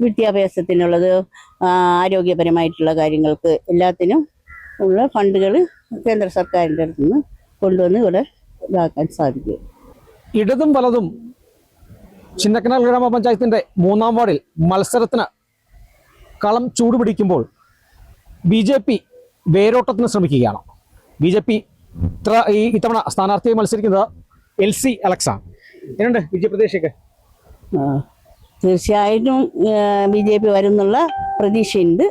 വിദ്യാഭ്യാസത്തിനുള്ളത് ആരോഗ്യപരമായിട്ടുള്ള കാര്യങ്ങൾക്ക് എല്ലാത്തിനും ഉള്ള ഫണ്ടുകൾ കേന്ദ്ര സർക്കാരിന്റെ അടുത്ത് നിന്ന് കൊണ്ടുവന്ന് ഇവിടെ ഇതാക്കാൻ സാധിക്കും. ഇടതും വലതും ചിന്നക്കനാൽ ഗ്രാമപഞ്ചായത്തിന്റെ മൂന്നാം വാർഡിൽ മത്സരത്തിന് കളം ചൂടുപിടിക്കുമ്പോൾ ബി ജെ പി വേരോട്ടത്തിന് ശ്രമിക്കുകയാണ്. ബി ജെ പി ഇത്ര ഈ ഇത്തവണ സ്ഥാനാർത്ഥിയായി മത്സരിക്കുന്നത് എൽ സി അലക്സാണ്. എന്നുണ്ട് വിജയപ്രദേശൊക്കെ ആ, തീർച്ചയായിട്ടും ബി ജെ പി വരുന്നുള്ള പ്രതീക്ഷയുണ്ട്.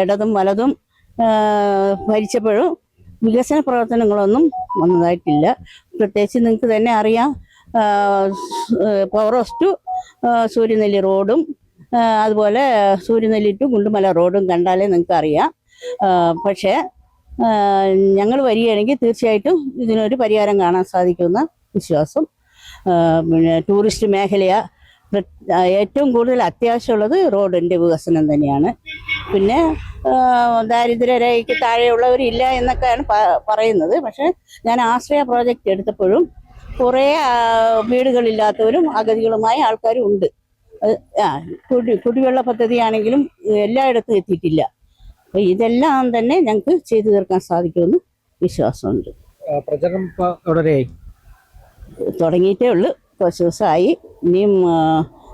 ഇടതും വലതും ഭരിച്ചപ്പോഴും വികസന പ്രവർത്തനങ്ങളൊന്നും വന്നതായിട്ടില്ല. പ്രത്യേകിച്ച് നിങ്ങൾക്ക് തന്നെ അറിയാം പവർ ഹൗസ് ടു സൂര്യനെല്ലി റോഡും അതുപോലെ സൂര്യനെല്ലി ടു കുണ്ടുമല റോഡും കണ്ടാലേ നിങ്ങൾക്ക് അറിയാം. പക്ഷേ ഞങ്ങൾ വരികയാണെങ്കിൽ തീർച്ചയായിട്ടും ഇതിനൊരു പരിഹാരം കാണാൻ സാധിക്കുമെന്ന വിശ്വാസം പിന്നെ ടൂറിസ്റ്റ് മേഖലയാണ് ഏറ്റവും കൂടുതൽ അത്യാവശ്യമുള്ളത് റോഡിന്റെ വികസനം തന്നെയാണ്. പിന്നെ ദാരിദ്ര്യരേഖയ്ക്ക് താഴെയുള്ളവരില്ല എന്നൊക്കെയാണ് പറയുന്നത്. പക്ഷേ ഞാൻ ആശ്രയ പ്രോജക്റ്റ് എടുത്തപ്പോഴും കുറേ വീടുകളില്ലാത്തവരും അഗതികളുമായ ആൾക്കാരും ഉണ്ട്. ആ കുടി കുടിവെള്ള പദ്ധതിയാണെങ്കിലും എല്ലായിടത്തും എത്തിയിട്ടില്ല. അപ്പോൾ ഇതെല്ലാം തന്നെ ഞങ്ങൾക്ക് ചെയ്തു തീർക്കാൻ സാധിക്കുമെന്ന് വിശ്വാസമുണ്ട്. പ്രചരണം തുടങ്ങിയിട്ടേ ഉള്ളൂ. കുറച്ച് ദിവസമായി. ഇനിയും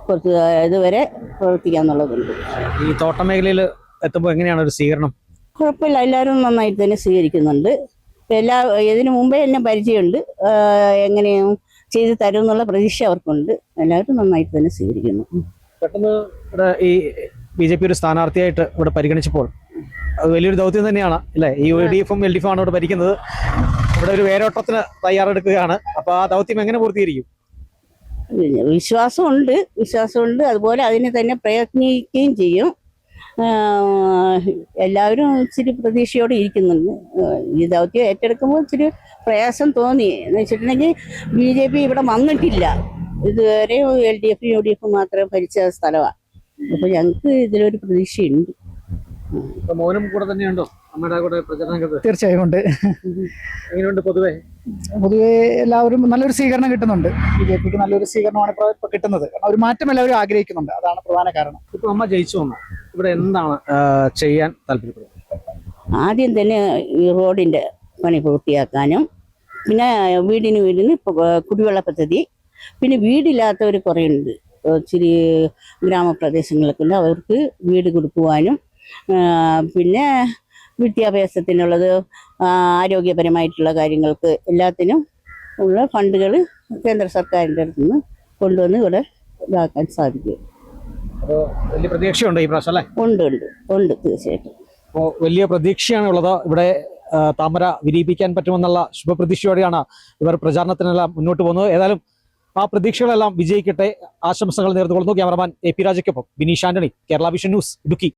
കുറച്ച് ഇതുവരെ പ്രവർത്തിക്കാന്നുള്ളതുണ്ട് ഈ തോട്ട മേഖലയിൽ എത്തുമ്പോൾ എങ്ങനെയാണ് ഒരു സ്വീകരണം? കുഴപ്പമില്ല. എല്ലാവരും നന്നായിട്ട് തന്നെ സ്വീകരിക്കുന്നുണ്ട്. എല്ലാ ഇതിനു മുമ്പേ തന്നെ പരിചയമുണ്ട്. എങ്ങനെയും ചെയ്തു തരും എന്നുള്ള പ്രതീക്ഷ അവർക്കുണ്ട്. എല്ലാവരും നന്നായിട്ട് തന്നെ സ്വീകരിക്കുന്നു. പെട്ടെന്ന് ഇവിടെ ഈ ബി ജെ പി ഒരു സ്ഥാനാർത്ഥിയായിട്ട് ഇവിടെ പരിഗണിച്ചപ്പോൾ അത് വലിയൊരു ദൗത്യം തന്നെയാണ് അല്ലേ? ഈ യു ഡി എഫും എൽ ഡി എഫും ആണ് ഇവിടെ ഭരിക്കുന്നത്. ഇവിടെ ഒരു വേരോട്ടത്തിന് തയ്യാറെടുക്കുകയാണ്. അപ്പൊ ആ ദൗത്യം എങ്ങനെ പൂർത്തീകരിക്കും? വിശ്വാസമുണ്ട് വിശ്വാസമുണ്ട്. അതുപോലെ അതിനെ തന്നെ പ്രയത്നിക്കുകയും ചെയ്യും. എല്ലാവരും ഇച്ചിരി പ്രതീക്ഷയോടെ ഇരിക്കുന്നുണ്ട്. ഈ ദൗത്യം ഏറ്റെടുക്കുമ്പോൾ ഇച്ചിരി പ്രയാസം തോന്നി. എന്ന് വെച്ചിട്ടുണ്ടെങ്കിൽ ബി ജെ പി ഇവിടെ വന്നിട്ടില്ല. ഇതുവരെ എൽ ഡി എഫും യു ഡി എഫും മാത്രമേ ഭരിച്ച സ്ഥലമാണ്. അപ്പൊ ഞങ്ങൾക്ക് ഇതിലൊരു പ്രതീക്ഷയുണ്ട്. മോനും മൗനം കൂടെ തന്നെയുണ്ടോ? അമ്മയുടെ കൂടെ പ്രചരണം തീർച്ചയായും ഉണ്ട്. എങ്ങനെയുണ്ട് പൊതുവെ? പൊതുവെ എല്ലാവരും നല്ലൊരു സ്വീകരണം കിട്ടുന്നുണ്ട്. ബി ജെ പിക്ക് നല്ലൊരു സ്വീകരണമാണ് ഇപ്പോൾ ഇപ്പോൾ കിട്ടുന്നത്. കാരണം ഒരു മാറ്റം എല്ലാവരും ആഗ്രഹിക്കുന്നുണ്ട്. അതാണ് പ്രധാന കാരണം. ഇപ്പൊ അമ്മ ജയിച്ചു വന്നു? ഇവിടെ എന്താണ് ചെയ്യാൻ താല്പര്യപ്പെടുന്നത്? ആദ്യം തന്നെ ഈ റോഡിന്റെ പണി പൂർത്തിയാക്കാനും പിന്നെ വീടിന് വീടിന് ഇപ്പൊ കുടിവെള്ള പദ്ധതി പിന്നെ വീടില്ലാത്തവർ കുറേ ഉണ്ട് ഇച്ചിരി ഗ്രാമപ്രദേശങ്ങളൊക്കെ ഉണ്ട്. അവർക്ക് വീട് കൊടുക്കുവാനും പിന്നെ വിദ്യാഭ്യാസത്തിനുള്ളത് ആരോഗ്യപരമായിട്ടുള്ള കാര്യങ്ങൾക്ക് എല്ലാത്തിനും ഉള്ള ഫണ്ടുകൾ കേന്ദ്ര സർക്കാരിന്റെ അടുത്ത് നിന്ന് കൊണ്ടുവന്ന് ഇവിടെ ഇതാക്കാൻ സാധിക്കും. വലിയ പ്രതീക്ഷയുണ്ട് ഈ പ്രാവശ്യം അല്ലേ? ഉണ്ട് ഉണ്ട് ഉണ്ട് തീർച്ചയായിട്ടും. അപ്പോൾ വലിയ പ്രതീക്ഷയാണ് ഉള്ളത് ഇവിടെ താമര വിരിയിപ്പിക്കാൻ പറ്റുമെന്നുള്ള ശുഭപ്രതീക്ഷയോടെയാണ് ഇവർ പ്രചാരണത്തിനെല്ലാം മുന്നോട്ട് പോകുന്നത്. ഏതായാലും ആ പ്രതീക്ഷകളെല്ലാം വിജയിക്കട്ടെ. ആശംസകൾ നേർന്നുകൊള്ളുന്നു. ക്യാമറമാൻ എ പി രാജയ്ക്കൊപ്പം Bineesh Antony. Kerala vision news Idukki.